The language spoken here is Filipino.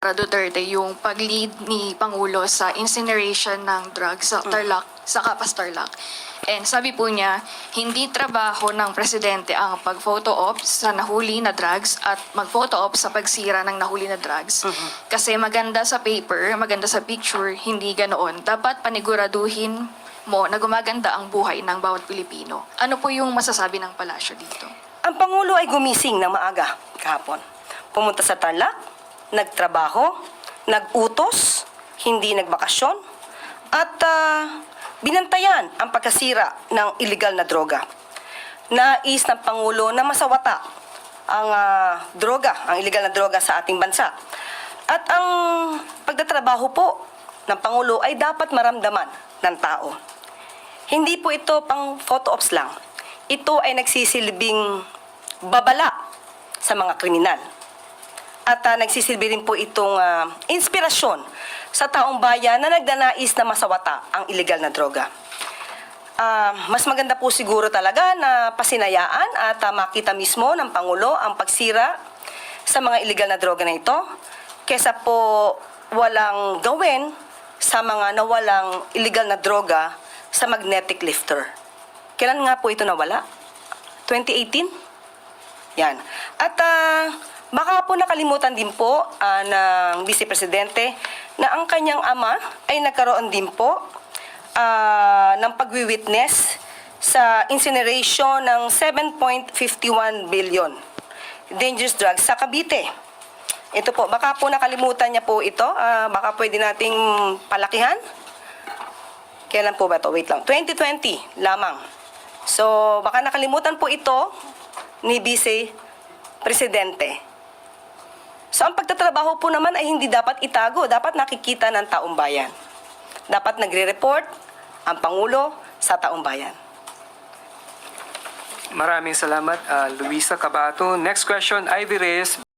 Duterte yung pag-lead ni Pangulo sa incineration ng drugs sa Tarlac, sa Kapas Tarlac. And sabi po niya, hindi trabaho ng presidente ang pag-photo op sa nahuli na drugs at mag-photo op sa pagsira ng nahuli na drugs. Kasi maganda sa paper, maganda sa picture, hindi ganoon. Dapat paniguraduhin mo na gumaganda ang buhay ng bawat Pilipino. Ano po yung masasabi ng palasyo dito? Ang Pangulo ay gumising ng maaga kahapon. Pumunta sa Tarlac, nagtrabaho, nagutos, hindi nagbakasyon, at ah, binantayan ang pagkasira ng illegal na droga. Nais ng Pangulo na masawata ang ah, droga, ang illegal na droga sa ating bansa. At ang pagtatrabaho po ng Pangulo ay dapat maramdaman ng tao. Hindi po ito pang photo ops lang. Ito ay nagsisilbing babala sa mga kriminal. At ah, nagsisilbi rin po itong ah, inspirasyon sa taong bayan na nagdanais na masawata ang illegal na droga. Ah, mas maganda po siguro talaga na pasinayaan at ah, makita mismo ng Pangulo ang pagsira sa mga illegal na droga na ito kesa po walang gawin sa mga nawalang illegal na droga sa magnetic lifter. Kailan nga po ito nawala? 2018? Yan. At ah, baka po nakalimutan din po ah, ng Vice Presidente na ang kanyang ama ay nagkaroon din po ah, ng pagwi-witness sa incineration ng 7.51 billion dangerous drugs sa Cavite. Ito po, baka po nakalimutan niya po ito. Ah, baka pwede nating palakihan. Kailan po ba ito? Wait lang. 2020 lamang. So, baka nakalimutan po ito ni Vice Presidente. So, ang pagtatrabaho po naman ay hindi dapat itago. Dapat nakikita ng taong bayan. Dapat nagre-report ang Pangulo sa taong bayan. Maraming salamat, ah, Luisa Cabato. Next question, Ivy Reyes.